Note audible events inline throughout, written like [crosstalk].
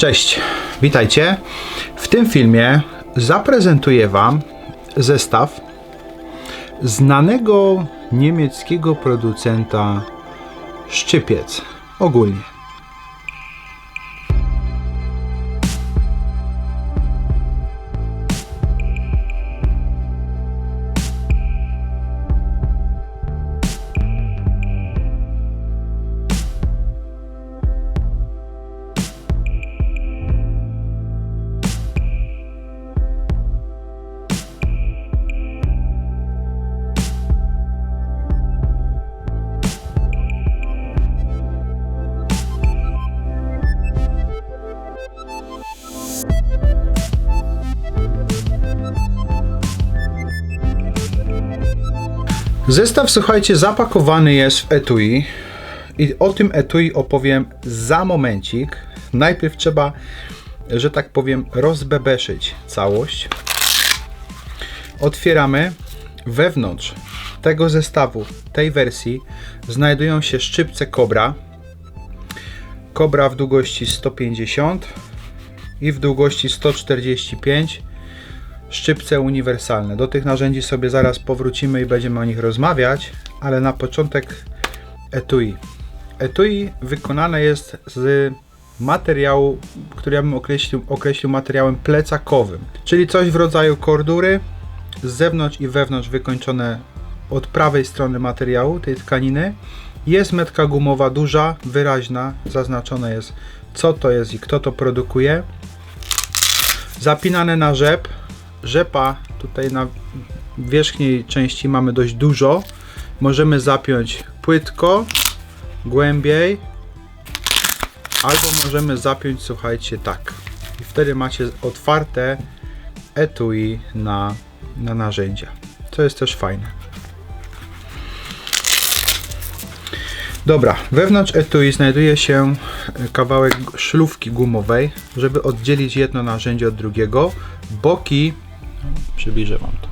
Cześć, witajcie. W tym filmie zaprezentuję Wam zestaw znanego niemieckiego producenta szczypiec ogólnie. Zestaw, słuchajcie, zapakowany jest w etui i o tym etui opowiem za momencik. Najpierw trzeba, że tak powiem, rozbebeszyć całość. Otwieramy. Wewnątrz tego zestawu, tej wersji, znajdują się szczypce Cobra. Cobra w długości 150 i w długości 145 szczypce uniwersalne. Do tych narzędzi sobie zaraz powrócimy i będziemy o nich rozmawiać, ale na początek etui. Etui wykonane jest z materiału, który ja bym określił, określił materiałem plecakowym, czyli coś w rodzaju kordury, z zewnątrz i wewnątrz wykończone od prawej strony materiału, tej tkaniny. Jest metka gumowa duża, wyraźna, zaznaczone jest co to jest i kto to produkuje. Zapinane na rzep, rzepa tutaj na wierzchniej części mamy dość dużo. Możemy zapiąć płytko, głębiej, albo możemy zapiąć, słuchajcie, tak. I wtedy macie otwarte etui na, na narzędzia. To jest też fajne. Dobra, wewnątrz etui znajduje się kawałek szlufki gumowej, żeby oddzielić jedno narzędzie od drugiego. Boki Przybliżę Wam to.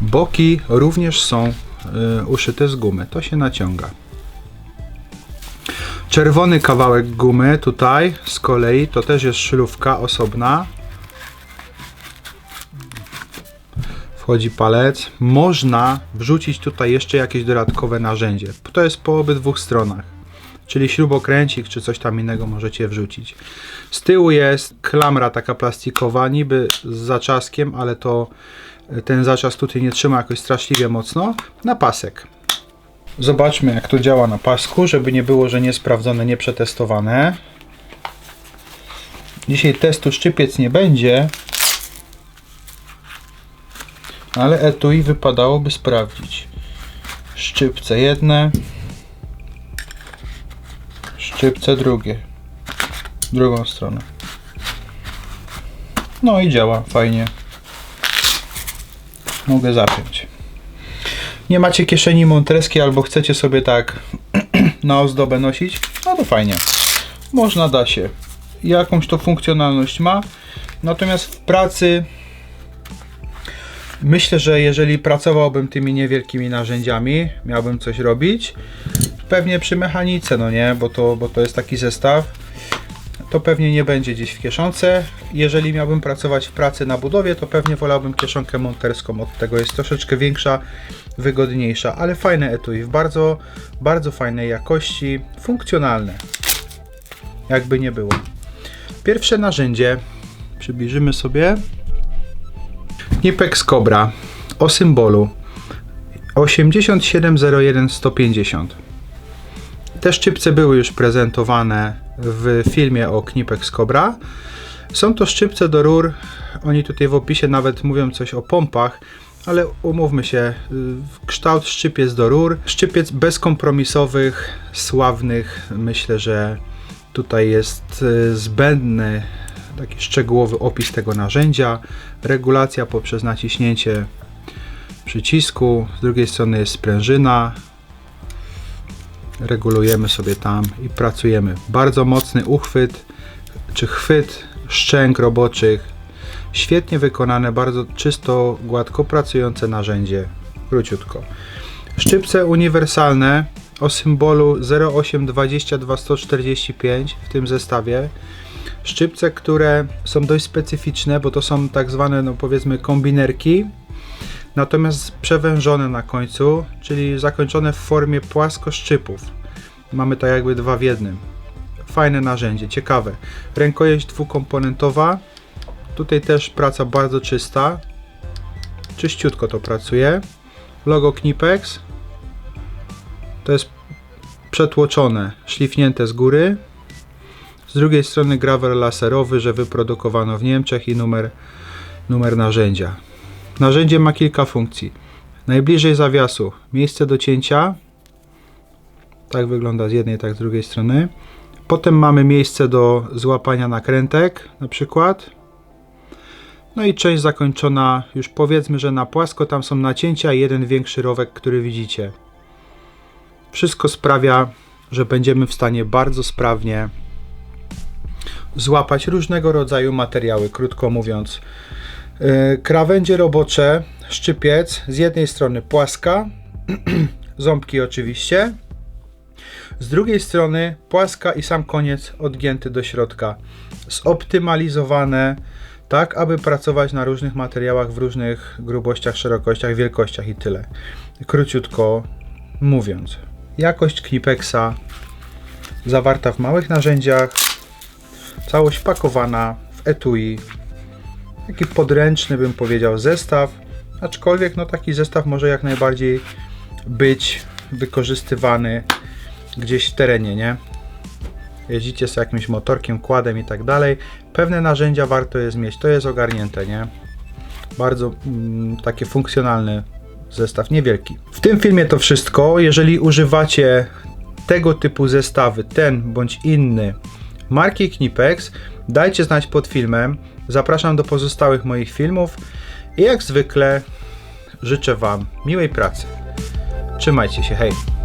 Boki również są y, uszyte z gumy. To się naciąga. Czerwony kawałek gumy tutaj z kolei to też jest szlufka osobna. Wchodzi palec. Można wrzucić tutaj jeszcze jakieś dodatkowe narzędzie. To jest po obydwu stronach czyli śrubokręcik czy coś tam innego możecie wrzucić. Z tyłu jest klamra taka plastikowa, niby z zaczaskiem, ale to e, ten zaczas tutaj nie trzyma jakoś straszliwie mocno, na pasek. Zobaczmy jak to działa na pasku, żeby nie było, że niesprawdzone, nieprzetestowane. Dzisiaj testu szczypiec nie będzie, ale etui wypadałoby sprawdzić. Szczypce jedne, szczypce drugie. Drugą stronę. No i działa fajnie. Mogę zapiąć. Nie macie kieszeni montreskiej albo chcecie sobie tak [clears throat] na ozdobę nosić? No to fajnie. Można, da się. Jakąś to funkcjonalność ma. Natomiast w pracy myślę, że jeżeli pracowałbym tymi niewielkimi narzędziami, miałbym coś robić, pewnie przy mechanice, no nie, bo to, bo to jest taki zestaw, to pewnie nie będzie gdzieś w kieszonce. Jeżeli miałbym pracować w pracy na budowie, to pewnie wolałbym kieszonkę monterską, od tego jest troszeczkę większa, wygodniejsza, ale fajne etui, w bardzo, bardzo fajnej jakości, funkcjonalne, jakby nie było. Pierwsze narzędzie, przybliżymy sobie, Nipex Cobra o symbolu. 8701 150 te szczypce były już prezentowane w filmie o Knipex Cobra. Są to szczypce do rur. Oni tutaj w opisie nawet mówią coś o pompach, ale umówmy się, kształt szczypiec do rur, szczypiec bezkompromisowych, sławnych. Myślę, że tutaj jest y, zbędny taki szczegółowy opis tego narzędzia, regulacja poprzez naciśnięcie przycisku, z drugiej strony jest sprężyna, regulujemy sobie tam i pracujemy. Bardzo mocny uchwyt czy chwyt szczęk roboczych. Świetnie wykonane, bardzo czysto, gładko pracujące narzędzie. Króciutko. Szczypce uniwersalne o symbolu 0822145 w tym zestawie. Szczypce, które są dość specyficzne, bo to są tak zwane, no powiedzmy, kombinerki, natomiast przewężone na końcu, czyli zakończone w formie płaskoszczypów. Mamy tak jakby dwa w jednym. Fajne narzędzie, ciekawe. Rękojeść dwukomponentowa. Tutaj też praca bardzo czysta. Czyściutko to pracuje. Logo Knipex. To jest przetłoczone, szlifnięte z góry. Z drugiej strony grawer laserowy, że wyprodukowano w Niemczech i numer, numer narzędzia. Narzędzie ma kilka funkcji. Najbliżej zawiasu miejsce do cięcia. Tak wygląda z jednej, tak z drugiej strony. Potem mamy miejsce do złapania nakrętek, na przykład. No i część zakończona, już powiedzmy, że na płasko, tam są nacięcia i jeden większy rowek, który widzicie. Wszystko sprawia, że będziemy w stanie bardzo sprawnie złapać różnego rodzaju materiały, krótko mówiąc. Yy, Krawędzie robocze, szczypiec, z jednej strony płaska, [clears throat] ząbki oczywiście, z drugiej strony płaska i sam koniec odgięty do środka. Zoptymalizowane tak, aby pracować na różnych materiałach w różnych grubościach, szerokościach, wielkościach i tyle. Króciutko mówiąc. Jakość Knipexa zawarta w małych narzędziach, całość pakowana w etui. Taki podręczny bym powiedział zestaw, aczkolwiek no taki zestaw może jak najbardziej być wykorzystywany gdzieś w terenie, nie? Jeździcie z jakimś motorkiem, kładem i tak dalej. Pewne narzędzia warto jest mieć, to jest ogarnięte, nie? Bardzo mm, takie funkcjonalny zestaw, niewielki. W tym filmie to wszystko. Jeżeli używacie tego typu zestawy, ten bądź inny marki Knipex, dajcie znać pod filmem. Zapraszam do pozostałych moich filmów i jak zwykle życzę Wam miłej pracy. Trzymajcie się, hej!